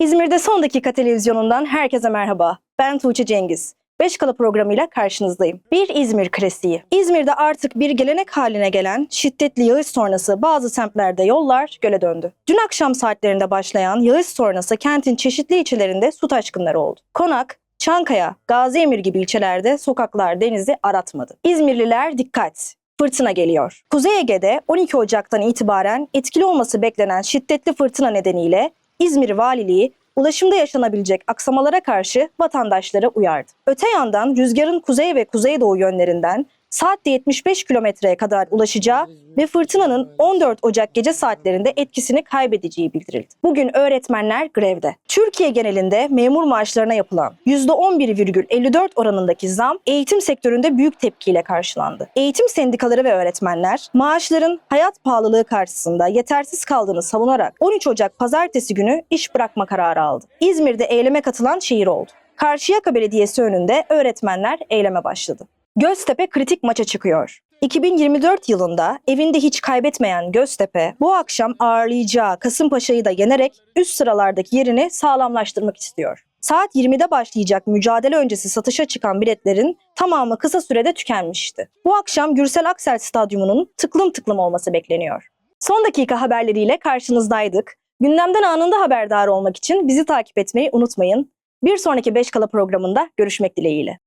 İzmir'de Son Dakika Televizyonu'ndan herkese merhaba. Ben Tuğçe Cengiz. Beş Kala programıyla karşınızdayım. Bir İzmir klasiği. İzmir'de artık bir gelenek haline gelen şiddetli yağış sonrası bazı semtlerde yollar göle döndü. Dün akşam saatlerinde başlayan yağış sonrası kentin çeşitli ilçelerinde su taşkınları oldu. Konak, Çankaya, Gaziemir gibi ilçelerde sokaklar denizi aratmadı. İzmirliler dikkat! Fırtına geliyor. Kuzey Ege'de 12 Ocak'tan itibaren etkili olması beklenen şiddetli fırtına nedeniyle İzmir Valiliği ulaşımda yaşanabilecek aksamalara karşı vatandaşları uyardı. Öte yandan rüzgarın kuzey ve kuzeydoğu yönlerinden saatte 75 kilometreye kadar ulaşacağı ve fırtınanın 14 Ocak gece saatlerinde etkisini kaybedeceği bildirildi. Bugün öğretmenler grevde. Türkiye genelinde memur maaşlarına yapılan %11,54 oranındaki zam eğitim sektöründe büyük tepkiyle karşılandı. Eğitim sendikaları ve öğretmenler maaşların hayat pahalılığı karşısında yetersiz kaldığını savunarak 13 Ocak pazartesi günü iş bırakma kararı aldı. İzmir'de eyleme katılan şehir oldu. Karşıyaka Belediyesi önünde öğretmenler eyleme başladı. Göztepe kritik maça çıkıyor. 2024 yılında evinde hiç kaybetmeyen Göztepe bu akşam ağırlayacağı Kasımpaşa'yı da yenerek üst sıralardaki yerini sağlamlaştırmak istiyor. Saat 20'de başlayacak mücadele öncesi satışa çıkan biletlerin tamamı kısa sürede tükenmişti. Bu akşam Gürsel Aksel Stadyumu'nun tıklım tıklım olması bekleniyor. Son dakika haberleriyle karşınızdaydık. Gündemden anında haberdar olmak için bizi takip etmeyi unutmayın. Bir sonraki 5 Kala programında görüşmek dileğiyle.